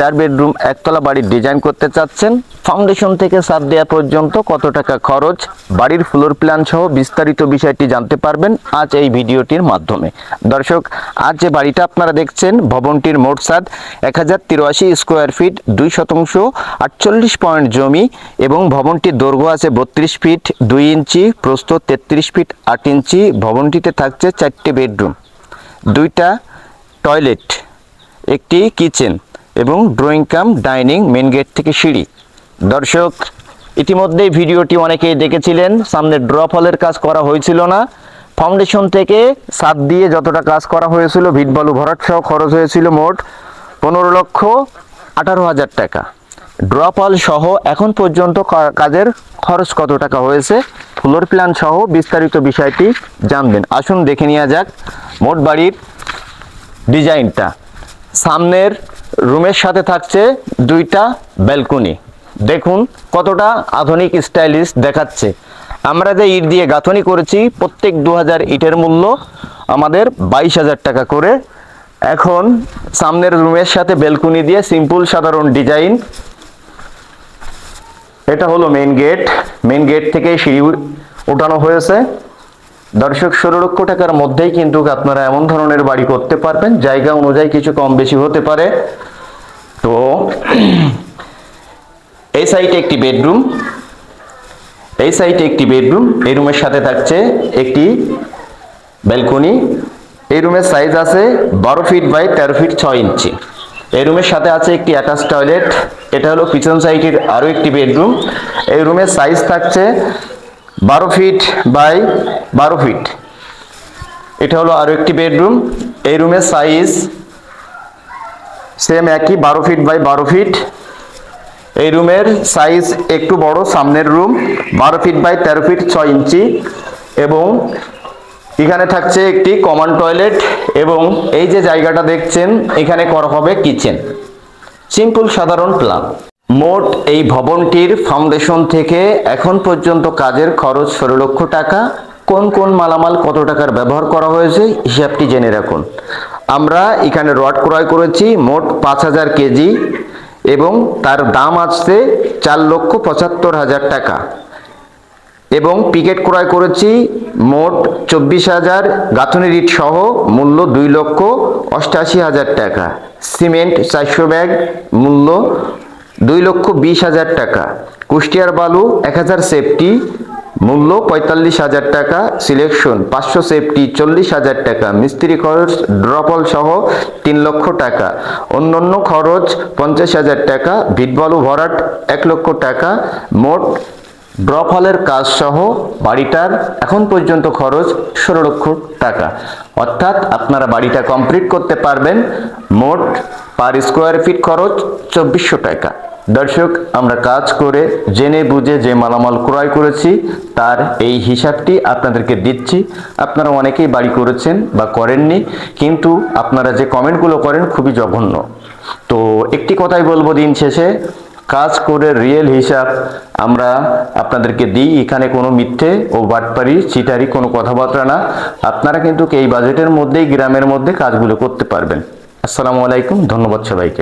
চার বেডরুম, একতলা বাড়ির ডিজাইন করতে চাচ্ছেন। ফাউন্ডেশন থেকে সাত দেওয়া পর্যন্ত কত টাকা খরচ? বাড়ির ফ্লোর প্ল্যান সহ বিস্তারিত বিষয়টি জানতে পারবেন আজ এই ভিডিওটির মাধ্যমে। দর্শক, আজ যে বাড়িটা আপনারা দেখছেন, ভবনটির মোট সাদ এক হাজার তিরাশি স্কোয়ার ফিট দুই শতাংশ, আটচল্লিশ পয়েন্ট জমি এবং ভবনটির দৈর্ঘ্য আছে বত্রিশ ফিট দুই ইঞ্চি, প্রস্থ তেত্রিশ ফিট আট ইঞ্চি, ভবনটিতে থাকছে চারটে বেডরুম। দুইটা টয়লেট একটি কিচেন এবং drawing cum dining main gate থেকে সিঁড়ি। দর্শক, ইতিমধ্যেই ভিডিওটি অনেকেই দেখেছিলেন, সামনে ড্রপ হলের কাজ করা হয়েছিল না। ফাউন্ডেশন থেকে সাত দিয়ে যতটা কাজ করা হয়েছিল, ভিট বালু ভরাট সহ খরচ হয়েছিল মোট পনেরো লক্ষ আঠারো হাজার টাকা। ড্রপ হল সহ এখন পর্যন্ত কাজের খরচ কত টাকা হয়েছে ফ্লোর প্ল্যান সহ বিস্তারিত বিষয়টি জানবেন। আসুন দেখে নেওয়া যাক, মোট বাড়ির ডিজাইনটা। সামনের রুমের সাথে থাকছে দুইটা ব্যালকনি। দেখুন কতটা আধুনিক স্টাইলিশ দেখাচ্ছে। আমরা যে ইট দিয়ে গাঁথনি করেছি, প্রত্যেক দু হাজার ইটের মূল্য আমাদের বাইশ হাজার টাকা করে। এখন সামনের রুমের সাথে বেলকুনি দিয়ে সিম্পল সাধারণ ডিজাইন। এটা হলো মেন গেট মেইন গেট থেকে সিঁড়ি ওঠানো হয়েছে। দর্শক, ষোলো লক্ষ টাকার মধ্যেই কিন্তু আপনারা এমন ধরনের বাড়ি করতে পারবেন। জায়গা অনুযায়ী কিছু কম বেশি হতে পারে। তো, এই সাইডে একটি বেডরুম। এই সাইডে একটি বেডরুম। এই রুমের সাথে থাকছে একটি ব্যালকনি। এই রুমের সাইজ আছে বারো ফিট বাই তেরো ফিট ছয় ইঞ্চি। এই রুমের সাথে আছে একটি অ্যাটাচ টয়লেট। এটা হলো পিছন সাইডের আরও একটি বেডরুম। এই রুমের সাইজ থাকছে বারো ফিট বাই বারো ফিট এটা হলো আরও একটি বেডরুম এই রুমের সাইজ সেম একই, বারো ফিট বাই বারো ফিট এই রুমের সাইজ একটু বড়, সামনের রুম বারো ফিট বাই তেরো ফিট ছয় ইঞ্চি। এবং এখানে থাকছে একটি কমন টয়লেট এবং এই যে জায়গাটা দেখছেন, এখানে করা হবে কিচেন সিম্পল সাধারণ প্ল্যান মোট এই ভবনটির ফাউন্ডেশন থেকে এখন পর্যন্ত কাজের খরচ ষোলো লক্ষ টাকা। কোন কোন মালামাল কত টাকার ব্যবহার করা হয়েছে, হিসাবটি জেনে রাখুন। আমরা এখানে রড ক্রয় করেছি মোট পাঁচ হাজার কেজি এবং তার দাম আসছে চার লক্ষ পঁচাত্তর হাজার টাকা। এবং পিকেট ক্রয় করেছি মোট চব্বিশ হাজার, গাঁথনি রিট সহ মূল্য দুই লক্ষ অষ্টাশি হাজার টাকা। সিমেন্ট, চারশো ব্যাগ, মূল্য দুই লক্ষ বিশ হাজার টাকা। কুষ্টিয়ার বালু, এক হাজার সেফটি। মূল্য পঁয়তাল্লিশ হাজার টাকা। সিলেকশন, পাঁচশো সেফটি, চল্লিশ হাজার টাকা। মিস্ত্রি খরচ, ড্রপল সহ তিন লক্ষ টাকা। অন্যান্য খরচ, পঞ্চাশ হাজার টাকা। ভিটবালু ভরাট, এক লক্ষ টাকা। মোট ড্রপ হলের কাজ সহ বাড়িটার এখন পর্যন্ত খরচ ষোলো লক্ষ টাকা। অর্থাৎ আপনারা বাড়িটা কমপ্লিট করতে পারবেন। মোট পার স্কোয়ার ফিট খরচ চব্বিশশো টাকা। দর্শক, আমরা কাজ করে, জেনে বুঝে যে মালামাল ক্রয় করেছি, তার এই হিসাবটি আপনাদেরকে দিচ্ছি। আপনারা অনেকেই বাড়ি করেছেন বা করেননি, কিন্তু আপনারা যে কমেন্টগুলো করেন খুবই জঘন্য। তো একটি কথাই বলব দিন শেষে, কাজ করে রিয়েল হিসাব আমরা আপনাদেরকে দিই, এখানে কোনো মিথ্যে ও বাটপারি, চিটারি কোনো কথাবার্তা না। আপনারা কিন্তু এই বাজেটের মধ্যেই, গ্রামের মধ্যে কাজগুলো করতে পারবেন। আসসালামু আলাইকুম, ধন্যবাদ সবাইকে।